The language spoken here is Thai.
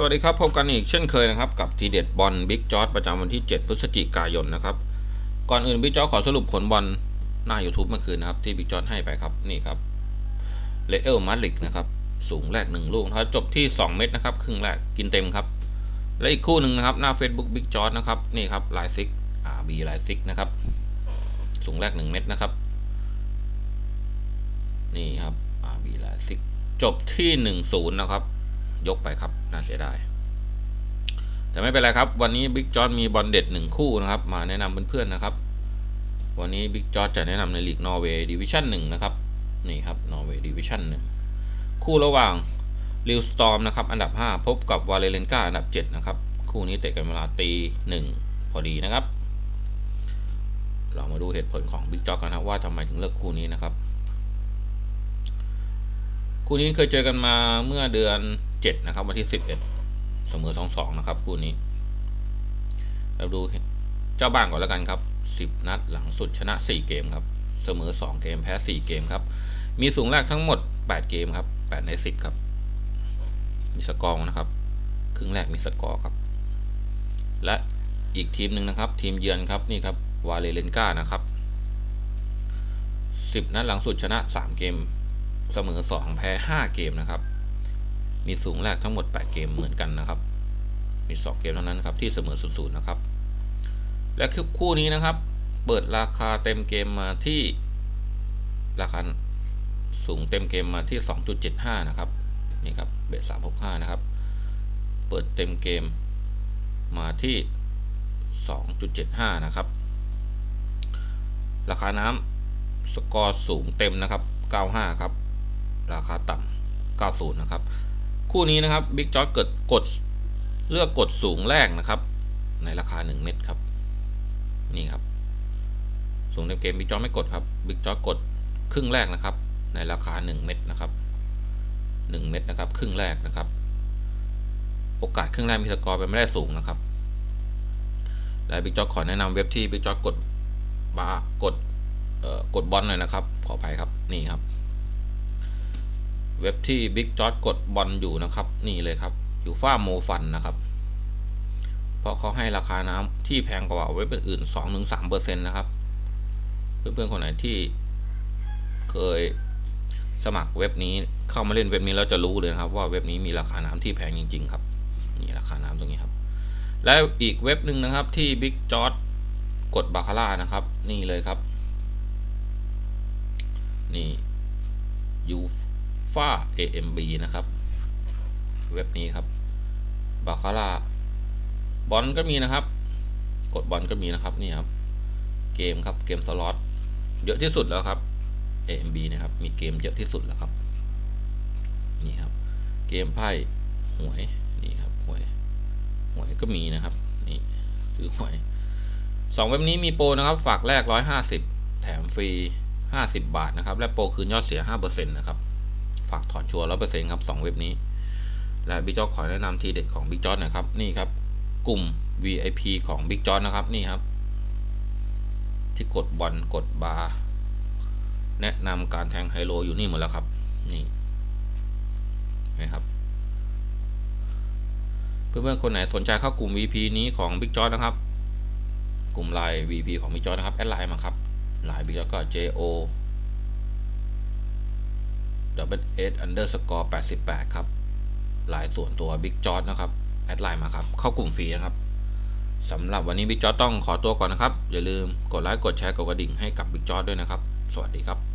สวัสดีครับพบกันอีกเช่นเคยนะครับกับทีเด็ดบอลบิ๊กจอร์ดประจำวันที่ 7 พฤศจิกายนนะครับ ก่อนอื่นบิ๊กจอร์ดขอสรุปผลบอลหน้า YouTube เมื่อคืนนะครับที่บิ๊กจอร์ดให้ไปครับนี่ครับเลเอลมาดริกนะครับสูงแรกหนึ่งลูกถ้าจบที่ 2 เม็ดนะครับครึ่งแรกกินเต็มครับ และอีกคู่หนึ่งนะครับหน้า Facebook บิ๊กจอร์ดนะครับนี่ครับลายซิกอาบีลายซิกนะครับสูงแรก 1 เม็ดนะครับ นี่ครับอาบีลายซิกจบที่1 0นะครับ ยกไปครับ น่าเสียดาย แต่ไม่เป็นไรครับ วันนี้บิ๊กจอร์มีบอลเด็ดหนึ่งคู่นะครับ มาแนะนำเพื่อนๆนะครับ วันนี้บิ๊กจอร์จะแนะนำในลีกนอร์เวย์ดิวิชั่นหนึ่งนะครับ นี่ครับ นอร์เวย์ดิวิชั่นหนึ่งคู่ระหว่างลิวสตอมนะครับ อันดับ 5 พบกับวาเลเลนกาอันดับ 7 นะครับ คู่นี้เตะกันเวลาตีหนึ่งพอดีนะครับ เรามาดูเหตุผลของบิ๊กจอร์กันครับว่าทำไมถึงเลือกคู่นี้นะครับ คู่นี้เคยเจอกันมาเมื่อเดือน เจ็ดนะครับ วันที่สิบเอ็ดเสมอสองสองนะครับ คู่นี้ เราดูเจ้าบ้านก่อนแล้วกันครับสิบนัดหลังสุดชนะสี่เกมครับ เสมอสองเกมแพ้สี่เกมครับ มีสูงแรกทั้งหมดแปดเกมครับแปดในสิบครับ มีสกอร์นะครับ ครึ่งแรกมีสกอร์ครับ และอีกทีมหนึ่งนะครับ ทีมเยือนครับนี่ครับวาเลเลนกานะครับสิบนัดหลังสุดชนะสามเกม เสมอ2แพ้5เกมนะครับ มีสูงแรกทั้งหมด 8 เกมเหมือนกันนะครับ มี 2 เกมเท่านั้นครับที่เสมอ0ูนย์นะครับ และคู่นี้นะครับ เปิดราคาเต็มเกมมาที่ราคาสูงเต็มเกมมาที่ 2.75 นะครับนี่ครับเบส365 นะครับ เปิดเต็มเกมมาที่ 2.75 นะครับ ราคาน้ำสกอร์สูงเต็มนะครับ 95 ครับ ราคาต่ำ90 นะครับ คู่นี้นะครับบิ๊กจอร์ดเกิดกดเลือกกดสูงแรกนะครับ ในราคา 1 เม็ดครับ นี่ครับ สูงในเกมบิ๊กจอร์ดไม่กดครับบิ๊กจอร์ดกดครึ่งแรกนะครับ ในราคา 1 เม็ดนะครับ 1 เม็ดนะครับ ครึ่งแรกนะครับ โอกาสครึ่งแรกมีสกอร์เป็นไม่ได้สูงนะครับและบิ๊กจอร์ดขอแนะนำเว็บที่บิ๊กจอร์ดกดบาร์กดกดบอลหน่อยนะครับ ขออภัยครับนี่ครับ เว็บที่ Big j o r g กดบอลอยู่นะครับ นี่เลยครับอยู่ฟ้าโมฟันนะครับ เพราะเขาให้ราคาน้ำที่แพงกว่าเว็บอื่นสองถึงสามเปอร์เซ็นต์นะครับ เพื่อนๆคนไหนที่เคยสมัครเว็บนี้เข้ามาเล่นเว็บนี้เราจะรู้เลยครับ ว่าเว็บนี้มีราคาน้ำที่แพงจริง ๆ ครับ นี่ราคาน้ำตรงนี้ครับ แล้วอีกเว็บหนึ่งนะครับที่ Big j o r g กดบาคาร่านะครับ นี่เลยครับ นี่ยู ฟา AMB นะครับ เว็บนี้ครับบาคาร่าบอลก็มีนะครับ กดบอลก็มีนะครับนี่ครับ เกมครับเกมสล็อตเยอะที่สุดแล้วครับ AMB นะครับ มีเกมเยอะที่สุดแล้วครับ นี่ครับ เกมไพ่หวยนี่ครับหวยหวยก็มีนะครับ นี่ซื้อหวยสองเว็บนี้มีโปรนะครับ ฝากแรกร้อยห้าสิบแถมฟรีห้าสิบาทนะครับ และโปรคืนยอดเสียห้าเปอร์เซ็นต์นะครับ ฝากถอนชัวร์ร้อยเปอร์เซ็นต์ครับสองเว็บนี้ และบิ๊กจอขอแนะนำทีเด็ดของบิ๊กจอนะครับ นี่ครับ กลุ่ม VIP ของบิ๊กจอนะครับ นี่ครับ ที่กดบอลกดบาร์แนะนำการแทงไฮโลอยู่นี่หมดแล้วครับ นี่นะครับเพื่อนๆคนไหนสนใจเข้ากลุ่ม VP นี้ของบิ๊กจอนะครับ กลุ่มไลน์ VP ของบิ๊กจอนะครับ แอดไลน์มาครับไลน์บิ๊กจอก็ JO ดับเบิลเอสอันเดอร์สกอร์แปดสิบแปดครับลายส่วนตัวบิ๊กจอร์นะครับ แอดไลน์มาครับ เข้ากลุ่มฟรีนะครับสำหรับวันนี้บิ๊กจอร์ต้องขอตัวก่อนนะครับ อย่าลืมกดไลค์ กดแชร์ กดกระดิ่งให้กับบิ๊กจอร์ด้วยนะครับ สวัสดีครับ